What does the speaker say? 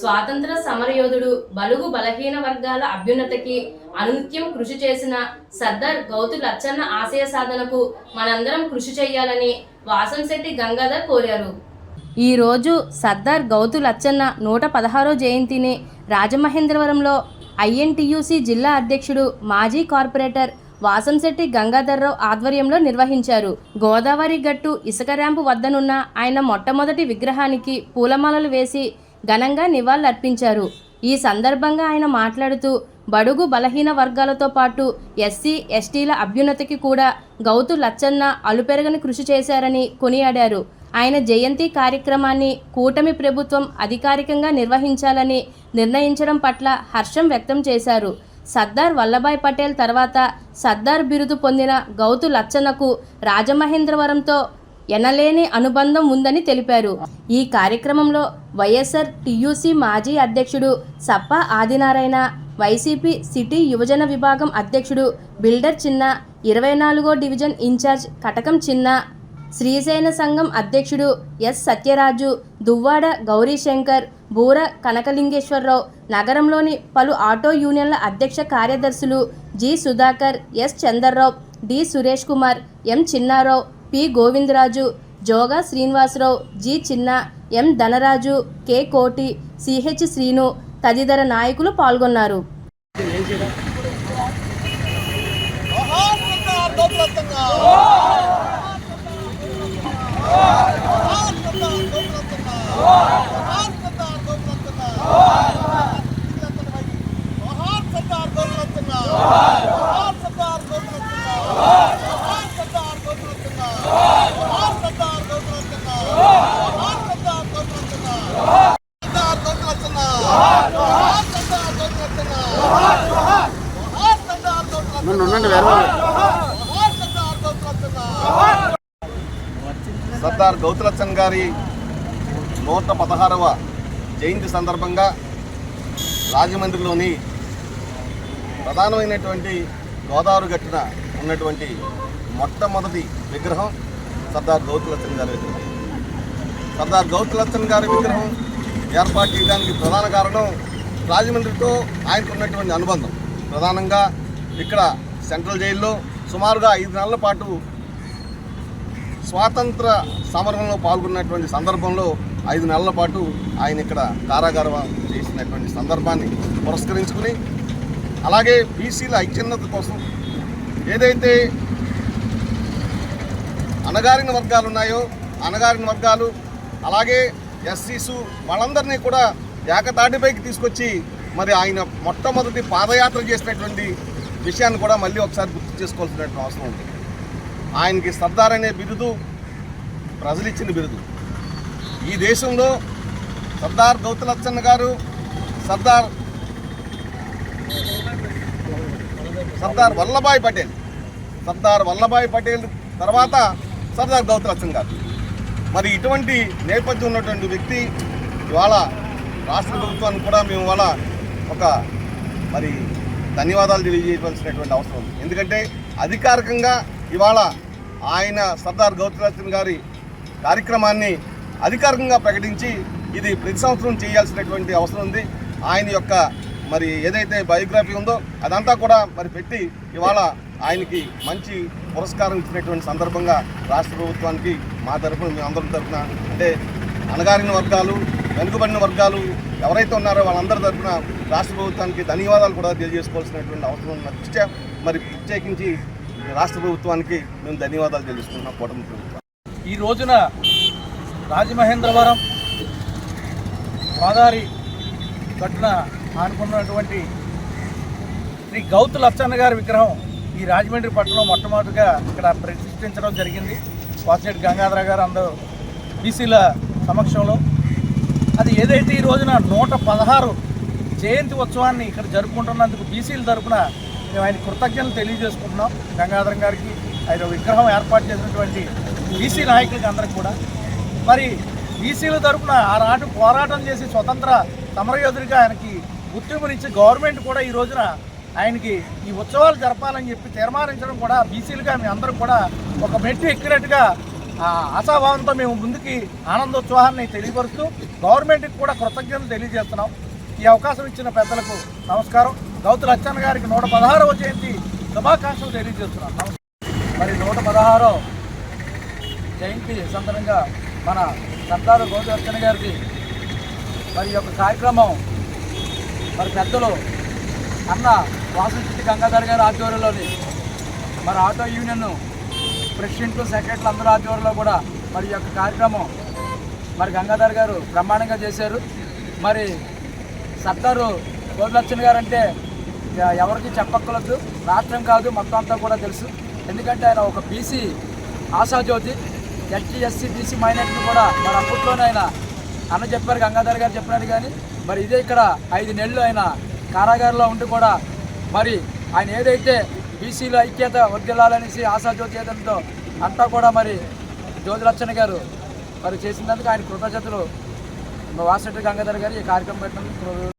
స్వాతంత్ర సమరయోధుడు బలుగు బలహీన వర్గాల అభ్యున్నతికి అనునిత్యం కృషి చేసిన సర్దార్ గౌతు లచ్చన్న ఆశయ సాధనకు మనందరం కృషి చేయాలని వాసంశెట్టి గంగాధర్ కోరారు. ఈరోజు సర్దార్ గౌతు లచ్చన్న నూట పదహారో జయంతిని రాజమహేంద్రవరంలో ఐఎన్టీయూసీ జిల్లా అధ్యక్షుడు మాజీ కార్పొరేటర్ వాసంశెట్టి గంగాధర్రావు ఆధ్వర్యంలో నిర్వహించారు. గోదావరి గట్టు ఇసుక ర్యాంపు వద్దనున్న ఆయన మొట్టమొదటి విగ్రహానికి పూలమాలలు వేసి ఘనంగా నివాళులర్పించారు. ఈ సందర్భంగా ఆయన మాట్లాడుతూ బడుగు బలహీన వర్గాలతో పాటు ఎస్సీ ఎస్టీల అభ్యున్నతికి కూడా గౌతు లచ్చన్న అలుపెరగని కృషి చేశారని కొనియాడారు. ఆయన జయంతి కార్యక్రమాన్ని కూటమి ప్రభుత్వం అధికారికంగా నిర్వహించాలని నిర్ణయించడం పట్ల హర్షం వ్యక్తం చేశారు. సర్దార్ వల్లభాయ్ పటేల్ తర్వాత సర్దార్ బిరుదు పొందిన గౌతు లచ్చన్నకు రాజమహేంద్రవరంతో ఎనలేని అనుబంధం ఉందని తెలిపారు. ఈ కార్యక్రమంలో వైఎస్ఆర్ టీయూసీ మాజీ అధ్యక్షుడు సప్ప ఆదినారాయణ వైసీపీ సిటీ యువజన విభాగం అధ్యక్షుడు బిల్డర్ చిన్న ఇరవై నాలుగో డివిజన్ ఇన్ఛార్జ్ కటకం చిన్న శ్రీశైన సంఘం అధ్యక్షుడు ఎస్ సత్యరాజు దువ్వాడ గౌరీశంకర్ బూర కనకలింగేశ్వరరావు నగరంలోని పలు ఆటో యూనియన్ల అధ్యక్ష కార్యదర్శులు G Sudhakar S Chandarrao D Suresh Kumar M Chinnarao P Govindaraju Joga Srinivasarao G Chinna M Dhanaraju K Koti CH Srinu తదితర నాయకులు పాల్గొన్నారు Oh! గౌరవత్తంగా సర్దార్ గౌతులచ్చన్ గారి నూట పదహారవ జయంతి సందర్భంగా రాజమండ్రిలోని ప్రధానమైనటువంటి గోదావరి గట్టున ఉన్నటువంటి మొట్టమొదటి విగ్రహం సర్దార్ గౌతులచ్చన్ గారి విగ్రహం. సర్దార్ గౌతులచ్చన్ గారి విగ్రహం ఏర్పాటు చేయడానికి ప్రధాన కారణం రాజమండ్రితో ఆయనకు ఉన్నటువంటి అనుబంధం. ప్రధానంగా ఇక్కడ సెంట్రల్ జైల్లో సుమారుగా ఐదు నెలల పాటు స్వాతంత్ర సమరంలో పాల్గొన్నటువంటి సందర్భంలో ఐదు నెలల పాటు ఆయన ఇక్కడ కారాగారం చేసినటువంటి సందర్భాన్ని పురస్కరించుకుని అలాగే బీసీల ఐచ్ఛిన్నత కోసం ఏదైతే అణగారిన వర్గాలు ఉన్నాయో అణగారిన వర్గాలు అలాగే ఎస్సీసు వాళ్ళందరినీ కూడా ఏకతాటిపైకి తీసుకొచ్చి మరి ఆయన మొట్టమొదటి పాదయాత్ర చేసినటువంటి విషయాన్ని కూడా మళ్ళీ ఒకసారి గుర్తు చేసుకోవాల్సినటువంటి అవసరం ఉంది. ఆయనకి సర్దార్ అనే బిరుదు ప్రజలు ఇచ్చిన బిరుదు. ఈ దేశంలో సర్దార్ గౌతలచ్చన్న గారు సర్దార్ సర్దార్ వల్లభాయ్ పటేల్ సర్దార్ వల్లభాయ్ పటేల్ తర్వాత సర్దార్ గౌతలచ్చన్ గారు. మరి ఇటువంటి నేపథ్యం ఉన్నటువంటి వ్యక్తి ఇవాళ రాష్ట్ర ప్రభుత్వాన్ని కూడా మేము ఇవాళ ఒక మరి ధన్యవాదాలు తెలియజేయవలసినటువంటి అవసరం ఉంది. ఎందుకంటే అధికారికంగా ఇవాళ ఆయన సర్దార్ గౌతలచ్చన్ గారి కార్యక్రమాన్ని అధికారికంగా ప్రకటించి ఇది ప్రతి సంవత్సరం చేయాల్సినటువంటి అవసరం ఉంది. ఆయన యొక్క మరి ఏదైతే బయోగ్రఫీ ఉందో అదంతా కూడా మరి పెట్టి ఇవాళ ఆయనకి మంచి పురస్కారం ఇచ్చినటువంటి సందర్భంగా రాష్ట్ర ప్రభుత్వానికి మా తరఫున మేము అందరం తరఫున అంటే అణగారిన వర్గాలు వెనుకబడిన వర్గాలు ఎవరైతే ఉన్నారో వాళ్ళందరి తరఫున రాష్ట్ర ప్రభుత్వానికి ధన్యవాదాలు కూడా తెలియజేసుకోవాల్సినటువంటి అవసరం ఉన్న దృష్ట్యా మరి ప్రత్యేకించి రాష్ట్ర ప్రభుత్వానికి మేము ధన్యవాదాలు తెలుసుకుంటున్నాం కూటమి ప్రభుత్వం. ఈ రోజున రాజమహేంద్రవరం గోదావరి గట్టున ఆనుకున్నటువంటి శ్రీ గౌతు లచ్చన్న గారి విగ్రహం ఈ రాజమండ్రి పట్టణంలో మొట్టమొదటిగా ఇక్కడ ప్రతిష్ఠించడం జరిగింది. వాసిరెడ్డి గంగాధర గారు అందరూ బీసీల సమక్షంలో. అది ఏదైతే ఈ రోజున నూట పదహారు జయంతి ఉత్సవాన్ని ఇక్కడ జరుపుకుంటున్నందుకు బీసీల తరపున మేము ఆయన కృతజ్ఞతలు తెలియజేసుకుంటున్నాం. గంగాధరం గారికి ఆయన విగ్రహం ఏర్పాటు చేసినటువంటి బీసీ నాయకులకి అందరికి కూడా. మరి బీసీల తరఫున ఆ ఆనాటి పోరాటం చేసి స్వతంత్ర సమరయోధుడిగా ఆయనకి గుర్తింపునిచ్చి గవర్నమెంట్ కూడా ఈ రోజున ఆయనకి ఈ ఉత్సవాలు జరపాలని చెప్పి తీర్మానించడం కూడా బీసీలుగా మేము అందరూ కూడా ఒక మెట్టు ఎక్కినట్టుగా ఆ ఆశాభావంతో మేము ముందుకి ఆనందోత్సాహాన్ని తెలియపరుస్తూ గవర్నమెంట్కి కూడా కృతజ్ఞతలు తెలియజేస్తున్నాం. ఈ అవకాశం ఇచ్చిన పెద్దలకు నమస్కారం. గౌతు లచ్చన్న గారికి నూట పదహారవ జయంతి శుభాకాంక్షలు తెలియజేస్తున్నాను. మరి నూట పదహారో జయంతి సందర్భంగా మన సర్దారు గౌతు లచ్చన్న గారికి మరి యొక్క కార్యక్రమం మరి పెద్దలు అన్న వాసంశెట్టి గంగాధర్ గారి ఆధ్వర్యంలోని మరి ఆటో యూనియన్ ప్రెసిడెంట్లు సెక్రటరీలు అందరూ ఆధ్వర్యంలో కూడా మరి యొక్క కార్యక్రమం మరి గంగాధర్ గారు బ్రహ్మాండంగా చేశారు. మరి సర్దారు గోపిలక్ష్మణ్ గారు అంటే ఎవరికి చెప్పక్కలొద్దు రాష్ట్రం కాదు మొత్తం అంతా కూడా తెలుసు. ఎందుకంటే ఆయన ఒక బీసీ ఆశాజ్యోతి ఎస్టీ ఎస్సీ బీసీ మైనార్టీని కూడా మరి అప్పట్లోనే ఆయన అన్న చెప్పారు గంగాధర్ గారు చెప్పినారు కానీ మరి ఇదే ఇక్కడ ఐదు నెలలు ఆయన కారాగారంలో ఉండి కూడా మరి ఆయన ఏదైతే బీసీలో ఐక్యత వర్దిల్లాలనేసి ఆశాజ్యోతి ఏదంతో అంతా కూడా మరి జ్యోతిలచ్చన్న గారు మరి చేసినందుకు ఆయన కృతజ్ఞతలు. వాసరెడ్డి గంగాధర్ గారు ఈ కార్యక్రమం పెట్టినందుకు